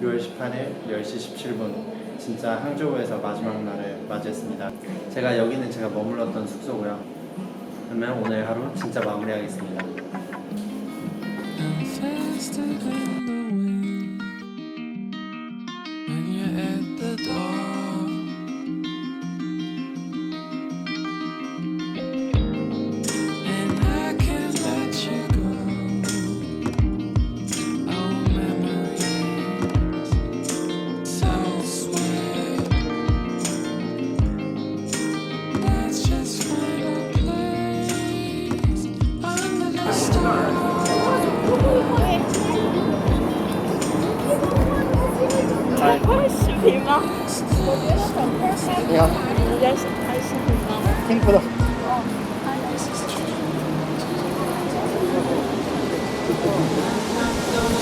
6월 18일 10시 17분 진짜 항저우에서 마지막 날을 맞이했습니다. 제가 여기는 제가 머물렀던 숙소고요. 그러면 오늘 하루 진짜 마무리하겠습니다. 팔십이 만 야, 열시 팔십이 만 핑크다.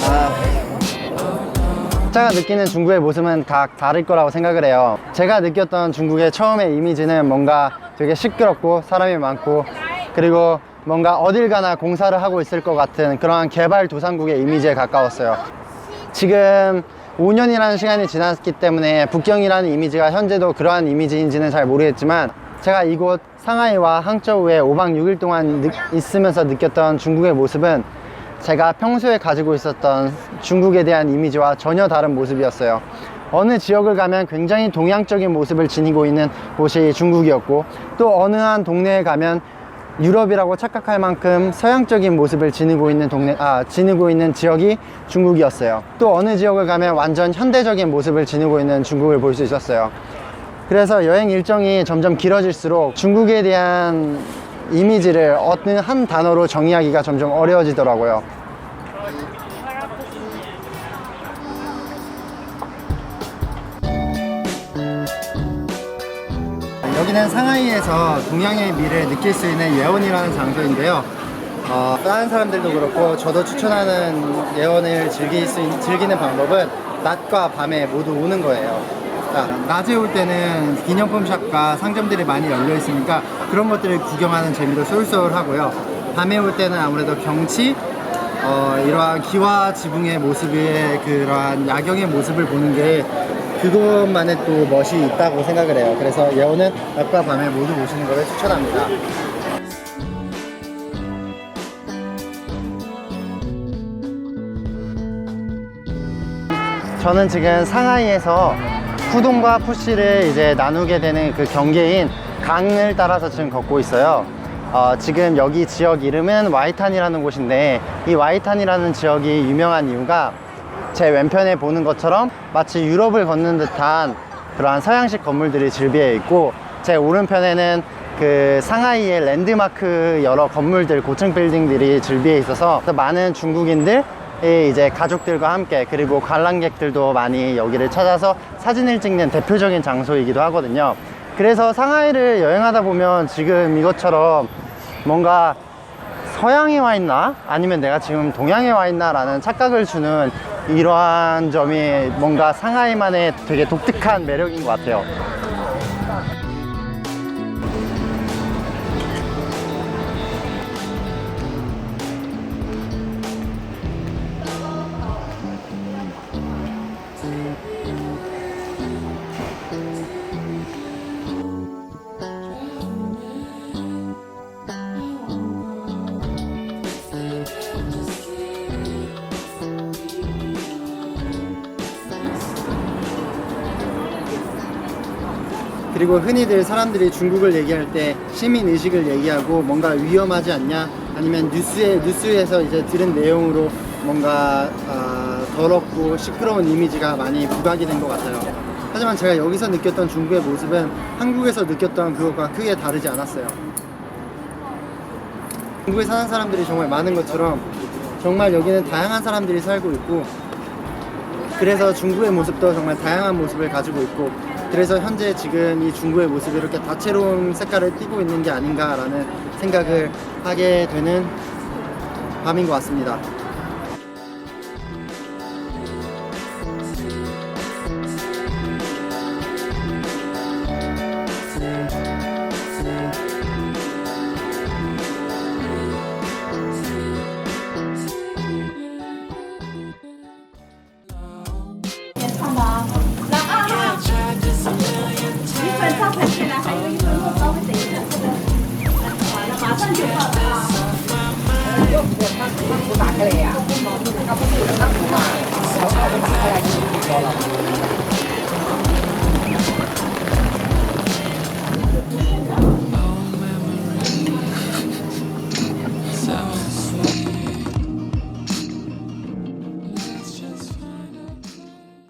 아, 각자가 느끼는 중국의 모습은 각 다를 거라고 생각을 해요. 제가 느꼈던 중국의 처음의 이미지는 뭔가 되게 시끄럽고 사람이 많고 그리고 뭔가 어딜 가나 공사를 하고 있을 것 같은 그러한 개발 도상국의 이미지에 가까웠어요. 지금 5년이라는 시간이 지났기 때문에 북경이라는 이미지가 현재도 그러한 이미지인지는 잘 모르겠지만 제가 이곳 상하이와 항저우에 5박 6일 동안 느- 있으면서 느꼈던 중국의 모습은 제가 평소에 가지고 있었던 중국에 대한 이미지와 전혀 다른 모습이었어요. 어느 지역을 가면 굉장히 동양적인 모습을 지니고 있는 곳이 중국이었고 또 어느 한 동네에 가면 유럽이라고 착각할 만큼 서양적인 모습을 지니고 있는 동네, 아, 지니고 있는 지역이 중국이었어요. 또 어느 지역을 가면 완전 현대적인 모습을 지니고 있는 중국을 볼 수 있었어요. 그래서 여행 일정이 점점 길어질수록 중국에 대한 이미지를 어느 한 단어로 정의하기가 점점 어려워지더라고요. 여기는 상하이에서 동양의 미를 느낄 수 있는 예원이라는 장소인데요. 어, 다른 사람들도 그렇고 저도 추천하는 예원을 즐길 수 있- 즐기는 방법은 낮과 밤에 모두 오는 거예요. 그러니까 낮에 올 때는 기념품 샵과 상점들이 많이 열려 있으니까 그런 것들을 구경하는 재미도 쏠쏠하고요. 밤에 올 때는 아무래도 경치, 어, 이러한 기와 지붕의 모습의 그러한 야경의 모습을 보는 게 그것만의 또 멋이 있다고 생각을 해요. 그래서 예원은 낮과 밤에 모두 오시는 것을 추천합니다. 저는 지금 상하이에서 푸동과 푸시를 이제 나누게 되는 그 경계인 강을 따라서 지금 걷고 있어요. 어, 지금 여기 지역 이름은 와이탄이라는 곳인데 이 와이탄이라는 지역이 유명한 이유가 제 왼편에 보는 것처럼 마치 유럽을 걷는 듯한 그러한 서양식 건물들이 즐비해 있고 제 오른편에는 그 상하이의 랜드마크 여러 건물들 고층 빌딩들이 즐비해 있어서 많은 중국인들 이 이제 가족들과 함께 그리고 관람객들도 많이 여기를 찾아서 사진을 찍는 대표적인 장소이기도 하거든요. 그래서 상하이를 여행하다 보면 지금 이것처럼 뭔가 서양에 와 있나? 아니면 내가 지금 동양에 와 있나? 라는 착각을 주는 이러한 점이 뭔가 상하이만의 되게 독특한 매력인 것 같아요. 그리고 흔히들 사람들이 중국을 얘기할 때 시민 의식을 얘기하고 뭔가 위험하지 않냐 아니면 뉴스에 뉴스에서 이제 들은 내용으로 뭔가 아, 더럽고 시끄러운 이미지가 많이 부각이 된 것 같아요. 하지만 제가 여기서 느꼈던 중국의 모습은 한국에서 느꼈던 그것과 크게 다르지 않았어요. 중국에 사는 사람들이 정말 많은 것처럼 정말 여기는 다양한 사람들이 살고 있고 그래서 중국의 모습도 정말 다양한 모습을 가지고 있고 그래서 현재 지금 이 중구의 모습이 이렇게 다채로운 색깔을 띠고 있는 게 아닌가라는 생각을 하게 되는 밤인 것 같습니다. 괜찮아. 看起来还有一个肉包的这个，完了马上就到了。我打开了呀，那不是那不嘛，小草都打开来就到了。